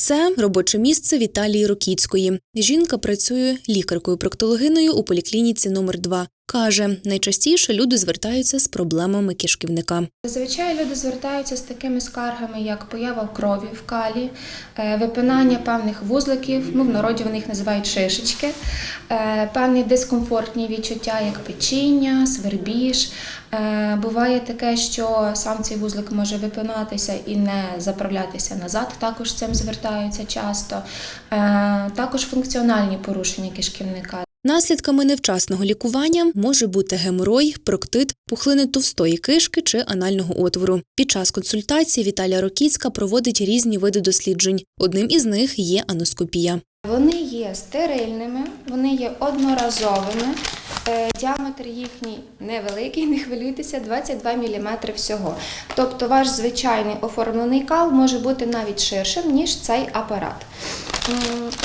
Це робоче місце Віталії Рокіцької. Жінка працює лікаркою-проктологиною у поліклініці номер 2 Каже, найчастіше люди звертаються з проблемами кишківника. Зазвичай люди звертаються з такими скаргами, як поява крові в калі, е, випинання певних вузликів, ну в народі вони їх називають шишечки, е, певні дискомфортні відчуття, як печіння, свербіж. Е, Буває таке, що сам цей вузлик може випинатися і не заправлятися назад. Також з цим звертаються часто. Також функціональні порушення кишківника. Наслідками невчасного лікування може бути геморой, проктит, пухлини товстої кишки чи анального отвору. Під час консультації Віталія Рокіцька проводить різні види досліджень. Одним із них є аноскопія. Вони є стерильними, вони є одноразовими. Е, Діаметр їхній невеликий, не хвилюйтеся, 22 мм всього. Тобто ваш звичайний оформлений кал може бути навіть ширшим, ніж цей апарат.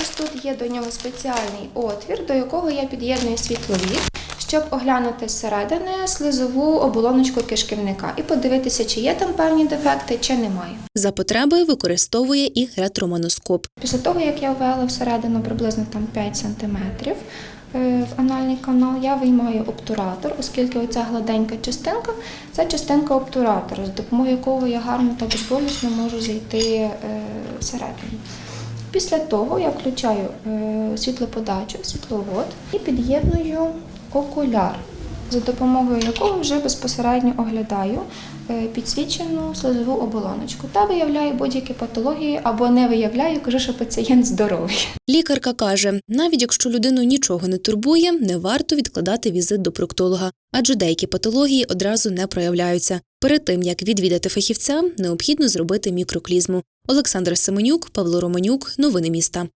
Ось тут є до нього спеціальний отвір, до якого я під'єдную світловід, щоб оглянути зсередини слизову оболоночку кишківника і подивитися, чи є там певні дефекти, чи немає. За потреби використовує і ретроманоскоп. Після того, як я ввела всередину приблизно там 5 см в анальний канал, я виймаю обтуратор, оскільки оця гладенька частинка це частинка обтуратора, з допомогою якого я гарно та безболісно можу зайти е, всередину. Після того я включаю е, світлоподачу, світловод і під'єдную окуляр, за допомогою якого вже безпосередньо оглядаю е, підсвічену слизову оболоночку та виявляю будь-які патології або не виявляю, кажу, що пацієнт здоровий. Лікарка каже, навіть якщо людину нічого не турбує, не варто відкладати візит до проктолога, адже деякі патології одразу не проявляються. Перед тим як відвідати фахівця, необхідно зробити мікроклізму. Олександр Семенюк, Павло Романюк, новини міста.